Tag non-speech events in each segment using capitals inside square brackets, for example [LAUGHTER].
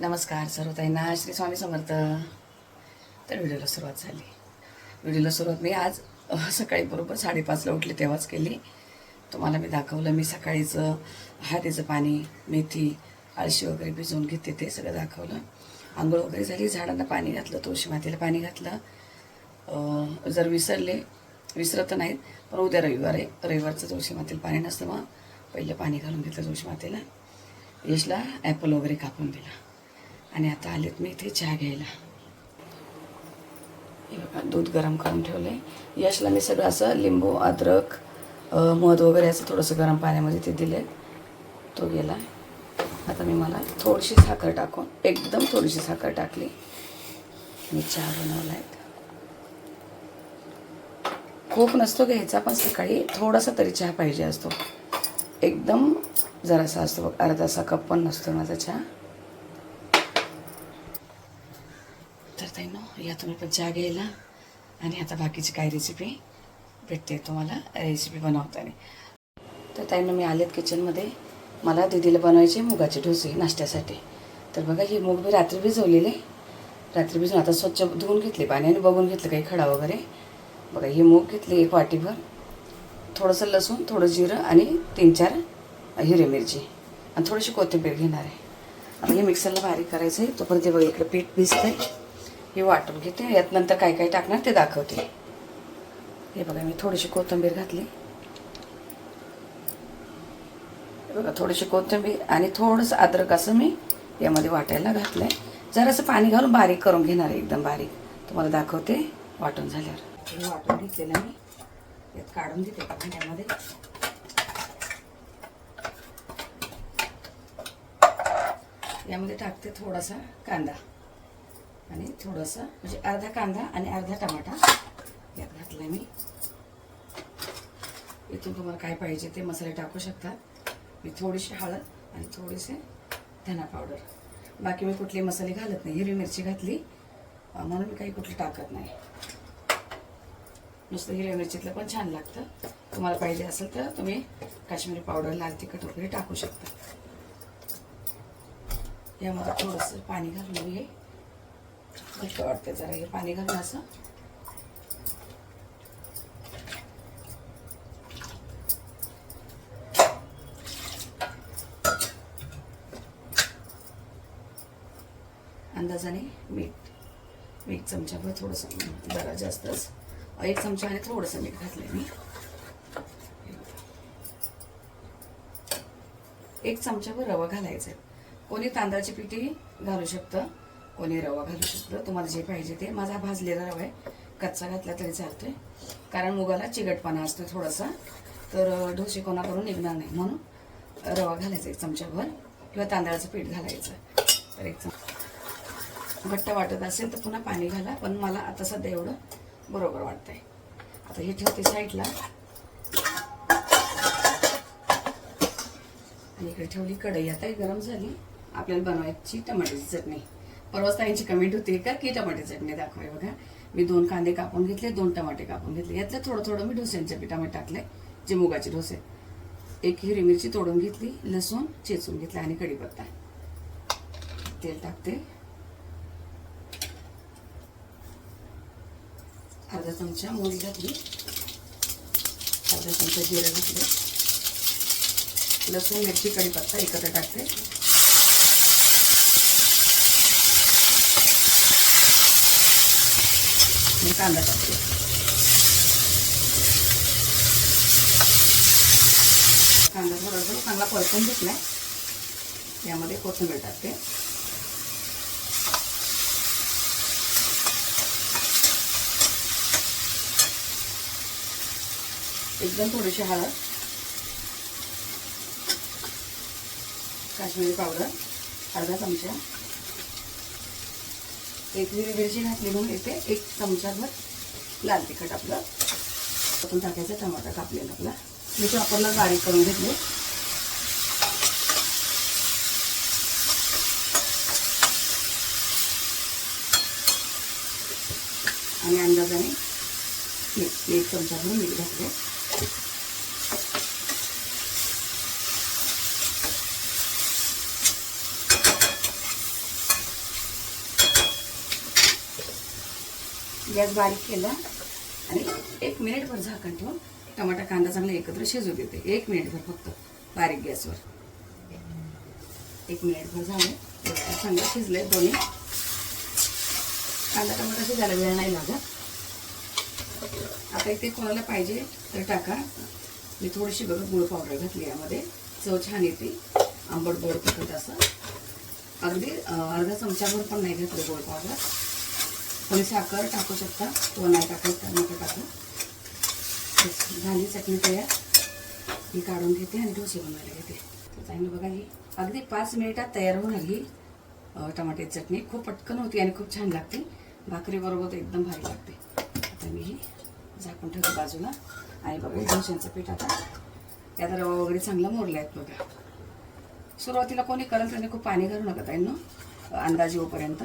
नमस्कार सर्वताईंना श्री स्वामी समर्थ. तर व्हिडिओला सुरुवात झाली. व्हिडिओला सुरुवात मी आज सकाळी बरोबर साडेपाचला उठले तेव्हाच केली. तुम्हाला मी दाखवलं मी सकाळीचं हळदीचं पाणी मेथी आळशी वगैरे भिजवून घेते ते सगळं दाखवलं. आंघोळ वगैरे झाली झाडांना पाणी घातलं तुळशी मातेला पाणी घातलं. जर विसरले विसरत नाहीत पण उद्या रविवार आहे रविवारचं तुळशी मातीला पाणी नसतं मग पहिलं पाणी घालून घेतलं तुळशी मातेला. यशला ॲपल वगैरे कापून दिला. आणि आता आलेत मी इथे चहा घ्यायला. हे बघा दूध गरम करून ठेवले यशला मी सगळं असं लिंबू अद्रक मध वगैरे असं थोडंसं गरम पाण्यामध्ये ते दिले तो गेला. आता मी मला थोडीशी साखर टाकून एकदम थोडीशी साखर टाकली. मी चहा बनवला आहे खूप नसतो घ्यायचा पण सकाळी थोडासा तरी चहा पाहिजे असतो. एकदम जरासा असतो बघ अर्धासा कप पण नसतो माझा चहा तर ताई नो या तुम्ही पण चहा घ्यायला. आणि आता बाकीची काय रेसिपी भेटते तुम्हाला रेसिपी बनवताना. तर ताईनं मी आलेत किचनमध्ये मला दीदीला बनवायचे मुगाचे डोसे नाश्त्यासाठी. तर बघा ही मूग मी रात्री भिजवलेले. रात्री भिजून आता स्वच्छ धुवून घेतले पाण्याने बघून घेतलं काही खडा वगैरे. बघा ही मूग घेतली एक वाटीभर. थोडंसं लसूण थोडं जिरं आणि तीन चार हिरवी मिरची. आणि थोडीशी कोथिंबीर घेणार आहे. आता हे मिक्सरला बारीक करायचं आहे तोपर्यंत बघा इकडे पीठ भिजतंय. हे वाटून घेते. यात नंतर काय काय टाकणार ते दाखवते. हे बघा मी थोडीशी कोथिंबीर घातली. हे बघा थोडीशी कोथिंबीर आणि थोडंसं अद्रक असं मी यामध्ये वाटायला घातलं आहे जरासं पाणी घालून बारीक करून घेणार आहे एकदम बारीक. तुम्हाला दाखवते वाटून झाल्यावर. हे वाटून घेतलेलं मी. यात काढून देते एका भांड्यामध्ये. यामध्ये टाकते थोडासा कांदा. आणि थोडंसं म्हणजे अर्धा कांदा आणि अर्धा टमाटा यात घातला मी. इथून तुम्हाला काय पाहिजे ते मसाले टाकू शकता मी थोडीशी हळद आणि थोडेसे धना पावडर. बाकी मी कुठले मसाले घालत नाही. हिरवी मिरची घातली. म्हणून मी काही कुठली टाकत नाही. नुसतं हिरव्या मिरचीतलं पण छान लागतं. तुम्हाला पाहिजे असेल तर तुम्ही काश्मीरी पावडर लाल तिखट वगैरे टाकू शकता. यामध्ये थोडंसं पाणी घालून हे घट्ट वाटते जरा हे पाणी घालून असं. अंदाजाने मीठ एक चमच्याभर थोडंसं जरा जास्तच एक चमचा आणि थोडंसं मीठ घातलंय मी. एक चमच्याभर रवा घालायचा कोणी तांदळाची पिठी घालू शकतं. कोणी रवा घालू शकतं. तुम्हाला जे पाहिजे ते. माझा भाजलेला रवा आहे. कच्चा घातला तरी चालतोय. कारण मुगाला चिकटपणा असतो थोडासा. तर ढोसे कोणाकडून निघणार नाही. म्हणून रवा घालायचा एक चमच्याभर किंवा तांदळाचं पीठ घालायचं. तर एक चम घट्ट वाटत असेल तर पुन्हा पाणी घाला. पण मला आता सध्या एवढं बरोबर वाटतंय. आता हे ठेवते साईडला. आणि इकडे ठेवली कढई. आता गरम झाली. आपल्याला बनवायची टमाट्याची चटणी. परवाच ताईंची कमेंट होती का की टमाटे चटणी दाखवाय बघा. मी दोन कांदे कापून घेतले दोन टमाटे कापून घेतले. यातलं थोडं थोडं मी डोस्यांच्या पिठामध्ये टाकले जे मुगाचे डोसे. एक हिरवी मिरची तोडून घेतली लसूण चेचून घेतला आणि कढीपत्ता. तेल टाकते. अर्धा चमचा मोरी घातली. अर्धा चमचा जिरं घातले. लसूण मिरची कढीपत्ता एकत्र टाकते. मी कांदा टाकते. कांदा थोडा चांगला परतून घेतलाय. यामध्ये कोथिंबीर टाकते. एकदम थोडीशी हळद. काश्मीरी पावडर अर्धा चमचा. एक हिरवी मिरची घातली म्हणून येते. एक चमचाभर लाल तिखट आपलं. आपण टाकायचं टमाटर कापलेला आपला. मी चॉपरला बारीक करून घेतले. आणि अंदाजाने एक एक भरून मीठ घातले गॅस बारीक केला आणि एक मिनिटभर झाकण ठेवून टमाटा कांदा चांगला एकत्र शिजू देते. एक मिनिटभर फक्त बारीक गॅसवर. एक मिनिटभर झालं. चांगलं शिजले दोन्ही. कांदा टमाटा शिजायला वेळ नाही लागत. आता इथे कोणाला पाहिजे तर टाका. मी थोडीशी बघा गुळ पावडर घातली यामध्ये. चव छान येते. आंबट गोड तिखट असं. अगदी अर्धा चमचाभर पण नाही घातलं गोड पावडर. तुम्ही साखर टाकू शकता? किंवा नाही टाकायचं तर नका टाकू झाली चटणी तयार. ही काढून घेते आणि डोसे बनवायला घेते. चांगलं बघा ही अगदी पाच मिनिटात तयार होऊन आली टमाट्याची चटणी. खूप पटकन होती आणि खूप छान लागते. भाकरीबरोबर तर एकदम भारी लागते. आता मी ही झाकून ठेवते बाजूला. आणि बघा डोशांचं पीठ आता त्यात रवा वगैरे चांगला मोडला आहेत बघा. सुरुवातीला कोणी करेल त्याने खूप पाणी घालू नका त्यांना अंदाज येऊपर्यंत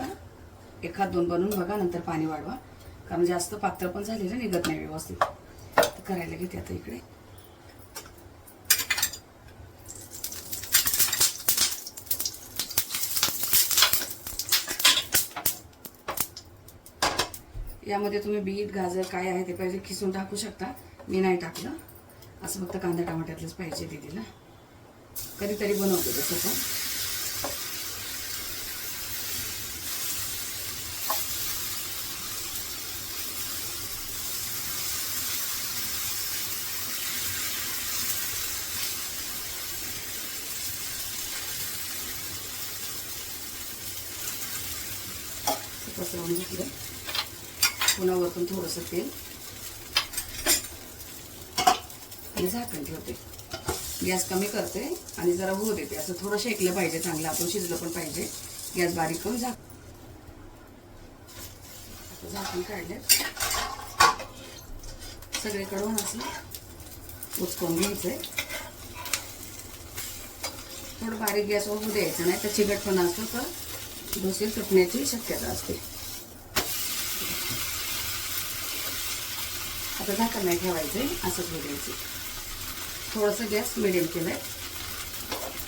एखाद दोन बनवून बघा नंतर पाणी वाढवा. कारण जास्त पातळ पण झालेलं निघत नाही व्यवस्थित. तर करायला घेते आता इकडे. यामध्ये तुम्ही बीट गाजर काय आहे ते पाहिजे खिसून टाकू शकता. मी नाही टाकलं. असं फक्त कांदा टमाट्यातलंच पाहिजे दिदीला. कधीतरी बनवते तसं पण. पसरवून घेतलं पुन्हा वरतून थोडंसं तेल. आणि झाकण ठेवते. गॅस कमी करते आणि जरा होऊ देते. असं थोडं शेकलं पाहिजे चांगलं. आपण शिजलं पण पाहिजे. गॅस बारीक करून झाक आता झाकण काढले सगळीकडून असं उचकून घ्यायचंय. थोडं बारीक गॅसवर होऊ द्यायचं नाही तर चिकटपणा असतो तर डोसे तुटण्याची शक्यता असते. आता झाकण नाही ठेवायचं आहे असंच होऊ द्यायचं थोडंसं गॅस मिडियम केलंय.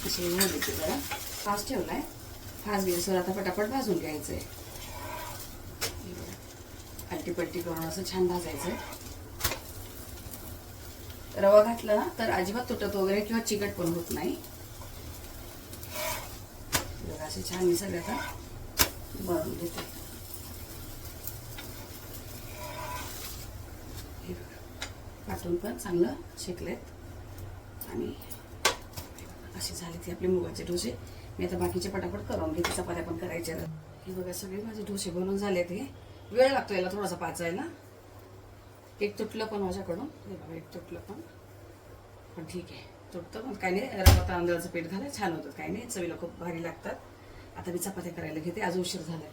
असे होऊ देते जरा. फास्ट ठेवलाय. फास्ट गॅसवर आता पटापट भाजून घ्यायचं आहे. अल्टीपट्टी करून असं छान भाजायचंय रवा घातला ना तर अजिबात तुटत वगैरे किंवा चिकट पण होत नाही. असे छान मी आता. बनवून घेते हे पाठून पण चांगलं शेकलेत. आणि असे झाले ते आपले मुगाचे डोसे. मी आता बाकीचे पटापट करून घेते. चपात्या पण करायच्या हे बघा सगळे माझे डोसे बनवून झाले ते. वेळ लागतो याला थोडासा पाचायला. एक तुटलं पण माझ्याकडून. हे बघा एक तुटलं पण. पण ठीक आहे. तुटतं पण. काही नाही रवा तांदळाचं पीठ घालाय छान होतं. काही नाही चवीला खूप भारी लागतात. आता मी चपात्या करायला घेते. आज उशीर झालाय.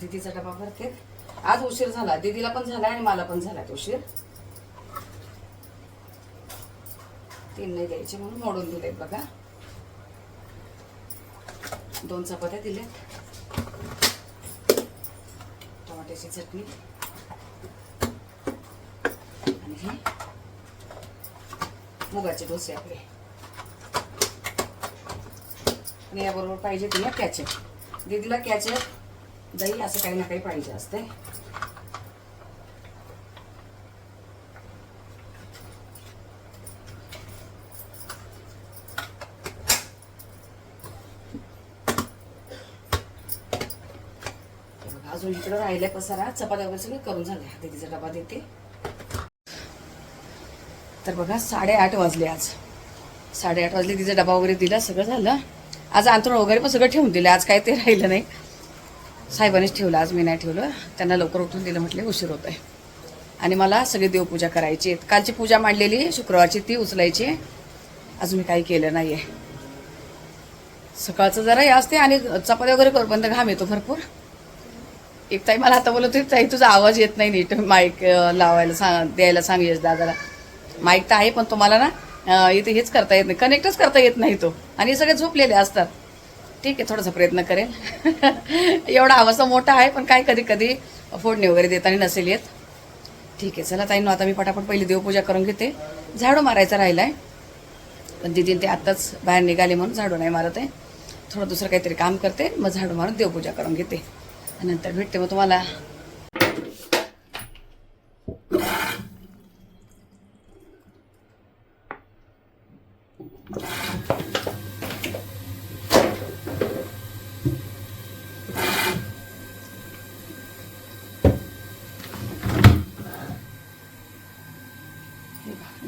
दिदीचा डबा भरते. आज उशीर झाला. दिदीला पण झाला आणि मला पण झाला उशीर. तीन नाही द्यायचे म्हणून मोडून दिले बघा. दोन चपात्या दिल्यात. टमाट्याची चटणी. आणि हे मुगाचे डोसे आपले. आणि याबरोबर पाहिजे तिला कॅचअप. दीदीला कॅचअप दही असं काही ना काही पाहिजे असते. अजून इकडं राहिल्या पसारा चपात्या वगैरे सगळे करून झाल्या. दीदीचा डबा देते. तर बघा साडेआठ वाजले आज. साडेआठ वाजले तिचा डबा वगैरे दिला सगळं झालं. आज अंतरण वगैरे पण सगळं ठेवून दिलं. आज काय ते राहिलं नाही. साहेबांनीच ठेवलं. आज मी नाही ठेवलं. त्यांना लवकर उठून दिलं म्हटले उशीर होत आहे आणि मला सगळी देवपूजा करायची आहे कालची पूजा मांडलेली शुक्रवारची ती उचलायची. आहे अजून मी काही केलं नाही आहे सकाळचं जरा हे असते आणि चपाती वगैरे करू घाम येतो भरपूर. एक ताई मला आता बोलत होती ताई तुझा आवाज येत नाही नीट. माईक लावायला सांग द्यायला सांग यश दादाला. माईक तर आहे पण तुम्हाला ना इथे हेच करता येत नाही. कनेक्टच करता येत नाही तो. आणि हे सगळे झोपलेले असतात. ठीक आहे थोडासा प्रयत्न करेल [LAUGHS] एवढा आवाज मोठा आहे पण काय कधी कधी फोडणी वगैरे देताना नसेल येत. ठीक आहे चला ताईनो आता मी पटापट पहिली देवपूजा करून घेते. झाडू मारायचा आहे पण दिदीन ते आत्ताच बाहेर निघाले म्हणून झाडू नाही मारत आहे. थोडं दुसरं काहीतरी काम करते मग झाडू मारून देवपूजा करून घेते. आणि नंतर भेटते मग तुम्हाला.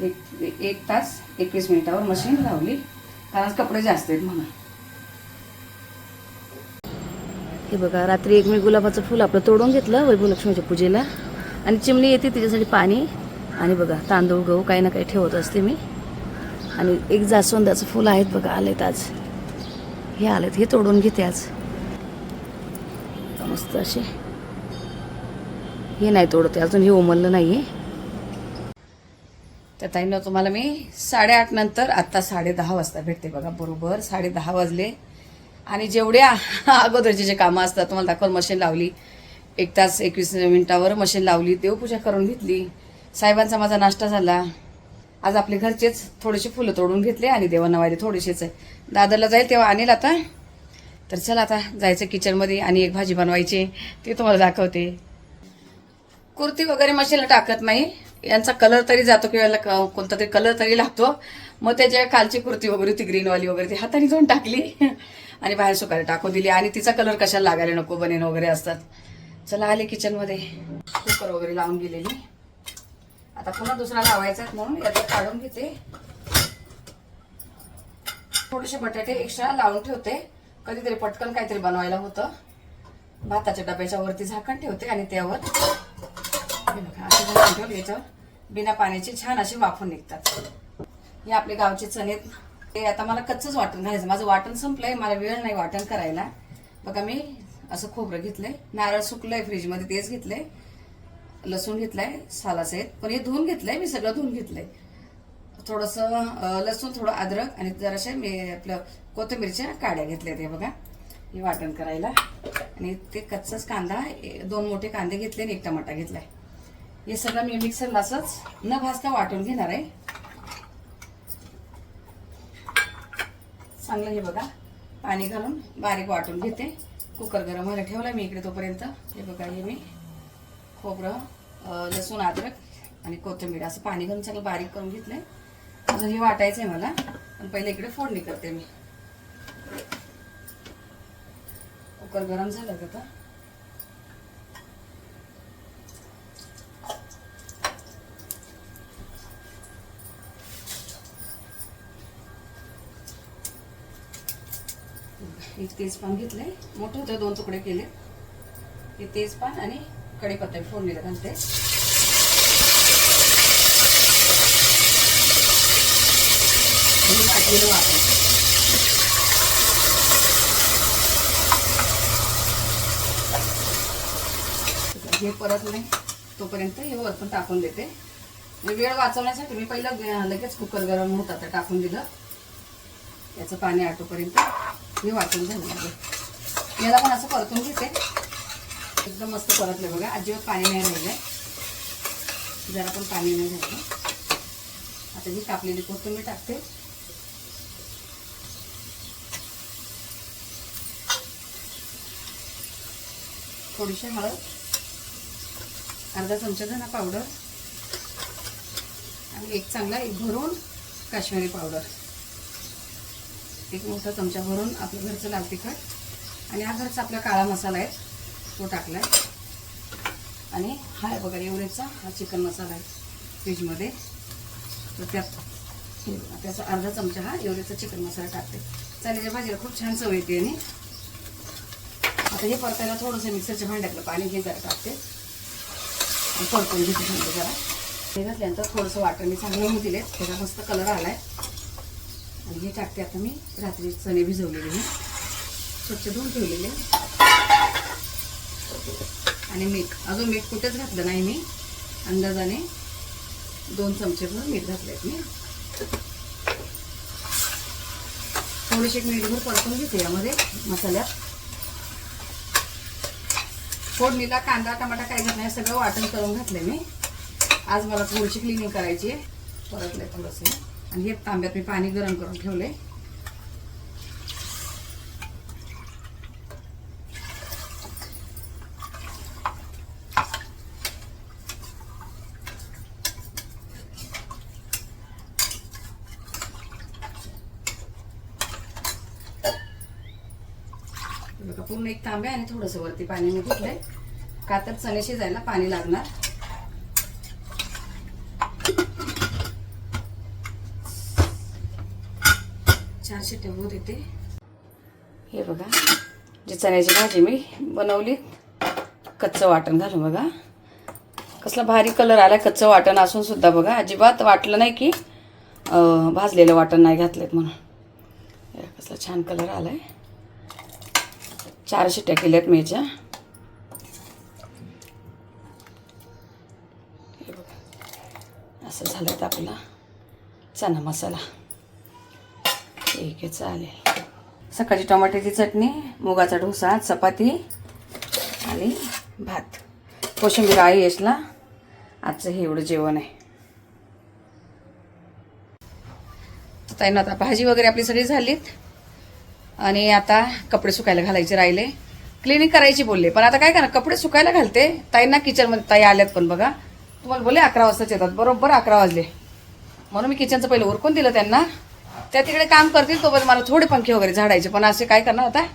एक एक तास एकवीस मिनिटावर मशीन लावली. कारण कपडे जास्त आहेत म्हणून. हे बघा रात्री एक मी गुलाबाचं फुल आपलं तोडून घेतलं वैभवलक्ष्मीच्या पूजेला. आणि चिमणी येते तिच्यासाठी पाणी. आणि बघा तांदूळ गहू काही ना काही ठेवत असते मी. आणि एक जास्वंदाचं फुल आहेत बघा आलेत आज. हे आलेत हे तोडून घेते आज. मस्त असे. हे नाही तोडते अजून हे उमललं नाही आहे त्या ताईनं तुम्हाला मी साडेआठ नंतर आत्ता साडे दहा वाजता भेटते बघा बरोबर साडे दहा वाजले. आणि जेवढे अगोदरचे जे कामं असतात तुम्हाला दाखवून मशीन लावली. एक तास एकवीस मिनिटावर मशीन लावली देवपूजा करून घेतली. साहेबांचा माझा नाश्ता झाला. आज आपले घरचेच थोडेसे फुलं तोडून घेतले आणि देवांना वाहिले थोडेसेच आहे. दादरला जाईल तेव्हा आणेल आता. तर चला आता जायचं किचनमध्ये आणि एक भाजी बनवायची. ते तुम्हाला दाखवते. कुर्ती वगैरे मशीनला टाकत नाही. यांचा कलर तरी जातो किंवा क- कोणता तरी कलर तरी लागतो. मग त्याच्या कालची कुर्ती वगैरे होती ग्रीनवाली वगैरे ती हाताने धुवून टाकली. आणि बाहेर सुकायला टाकून दिली. आणि तिचा कलर कशाला लागायला नको बनेन वगैरे असतात. चला आले किचनमध्ये कुकर वगैरे लावून गेलेली. आता पुन्हा दुसरा लावायचा म्हणून याचा काढून घेते. थोडेसे बटाटे एक्स्ट्रा लावून ठेवते. कधीतरी पटकन काहीतरी बनवायला होतं. भाताच्या डब्याच्या वरती झाकण ठेवते आणि त्यावर असं झाकण ठेवलं याच्यावर. बिना पाण्याची छान असे वाफून निघतात. हे आपले गावचे चणे. आहेत. ते आता मला कच्चंच वाटण घालायचं. माझं वाटण संपलंय. मला वेळ नाही वाटण करायला. बघा मी असं खोबरं घेतलंय. नारळ सुकलंय फ्रीजमध्ये तेच घेतलंय. लसूण घेतलाय सालासहित पण हे धुवून घेतलंय मी सगळं धुवून घेतलंय. थोडंसं लसूण थोडं अद्रक आणि जराशा मी आपलं कोथिंबीरच्या काड्या घेतल्या ते बघा. हे वाटण करायला. आणि ते कच्चाच कांदा ए- दोन मोठे कांदे घेतले आणि एक टमाटा घेतलाय. हे सगळं मी मिक्सरला असंच न भाजता वाटून घेणार आहे. चांगलं हे बघा. पाणी घालून बारीक वाटून घेते. कुकर गरम व्हायला ठेवला मी इकडे तोपर्यंत. हे बघा हे मी खोबरं लसूण अद्रक आणि कोथिंबीर. असं पाणी घालून सगळं बारीक करून घेतलंय. अजून हे वाटायचं आहे मला पण पहिले इकडे फोडणी करते मी. कुकर गरम झालं का एक तेजपान घेतलंय. मोठं होतं दोन तुकडे केले. हे तेजपान आणि कढीपत्ता फोडणीला घालते. वाटलेलं हे परत नाही तोपर्यंत हे वर पण टाकून देते. म्हणजे वेळ वाचवण्यासाठी मी पहिलं लगेच कुकर गरम होता तर टाकून दिलं. याचं पाणी आटोपर्यंत हे वाटून झालं. याला पण असं परतून घेते. एकदम मस्त परतलं बघा. अजिबात पाणी नाही राहिलंय. जरा पण पाणी नाही राहिलं आता ही कापलेली कोथिंबीर टाकते. थोडीशी हळद अर्धा चमचा धना पावडर आणि एक चांगला एक भरून काश्मीरी पावडर. एक मोठा चमचा भरून आपलं घरचं लाल तिखट. आणि हा घरचा आपला काळा मसाला आहे. तो टाकला आहे आणि हा आहे बघा एवढेचा हा चिकन मसाला आहे फ्रीजमध्ये. तर त्यात त्याचा अर्धा चमचा हा एवढेचा चिकन मसाला टाकते. चण्याच्या भाजीला खूप छान चव येते आणि आता हे परतायला थोडंसं मिक्सरच्या भांड्यातलं पाणी हे जरा टाकते. परतून घेते भांडे जरा. हे घातल्यानंतर थोडंसं वाटण मी चांगलं होऊ दिले त्याचा मस्त कलर आला आहे आणि हे टाकते आता मी. रात्री चणे भिजवलेले मी. स्वच्छ धुवून ठेवलेले. आणि मीठ. अजून मीठ कुठेच घातलं नाही मी. अंदाजाने दोन चमचे भर मीठ घातलेत मी. थोडीशी एक मिनिटभर परतून घेते यामध्ये मसाल्यात. फोडणीला कांदा टमाटा काय घातलं नाही सगळं वाटण करून घातले मी. आज मला थोडीशी क्लिनिंग करायची आहे. परतले थोडंसं. आणि हे तांब्यात मी पाणी गरम करून ठेवले का? पूर्ण एक तांबे आणि थोडंसं वरती पाणी मी घेतलंय कातर चणे शिजायला पाणी लागणार. चारशे टेबू देते. हे बघा जी चण्याची भाजी मी बनवली कच्चं वाटण घालून बघा. कसला भारी कलर आला कच्चं वाटण असून सुद्धा बघा. अजिबात वाटलं नाही की भाजलेलं वाटण नाही घातलेत म्हणून. कसला छान कलर आला आहे चार शिट्ट्या केल्यात मी असं झालं तर आपला चना मसाला. ठीक आहे चालेल. सकाळची टोमॅटोची चटणी मुगाचा डोसा चपाती आणि भात. कोशिंबीर आई यशला आजचं हे एवढं जेवण आहे. तर ताईनं आता भाजी वगैरे आपली सगळी झालीत. आणि आता कपडे सुकायला घालायचे राहिले. क्लिनिंग करायची बोलले पण आता काय करा कपडे सुकायला घालते. ताईंना किचनमध्ये ताई आल्यात पण बघा. तुम्हाला बोलले अकरा वाजताच येतात. बरोबर अकरा वाजले. म्हणून मी किचनचं पहिलं उरकून दिलं त्यांना. त्या तिकडे काम करतील तोपर्यंत मला थोडे पंखे वगैरे झाडायचे. पण असे काय करणार आता?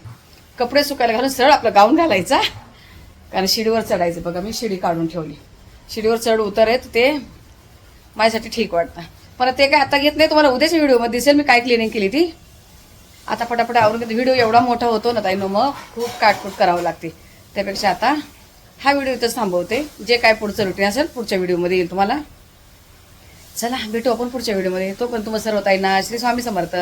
कपडे सुकायला घालून सरळ आपलं गाऊन घालायचा. कारण शिडीवर चढायचं. बघा मी शिडी काढून ठेवली. शिडीवर चढ उतर आहेत ते माझ्यासाठी ठीक वाटतं. पण ते काय आता घेत नाही तुम्हाला उद्याच्या व्हिडिओमध्ये दिसेल मी काय क्लिनिंग केली ती. आता पटापट आवरून व्हिडिओ एवढा मोठा होतो ना ताई मग खूप काटकूट करावं लागते. त्यापेक्षा आता हा व्हिडिओ इथंच थांबवते. जे काय पुढचं रुटीन असेल पुढच्या व्हिडिओमध्ये येईल तुम्हाला. चला भेटू आपण पुढच्या व्हिडिओमध्ये. तो पण तुम्हाला सर्व ताईंना श्री स्वामी समर्थ.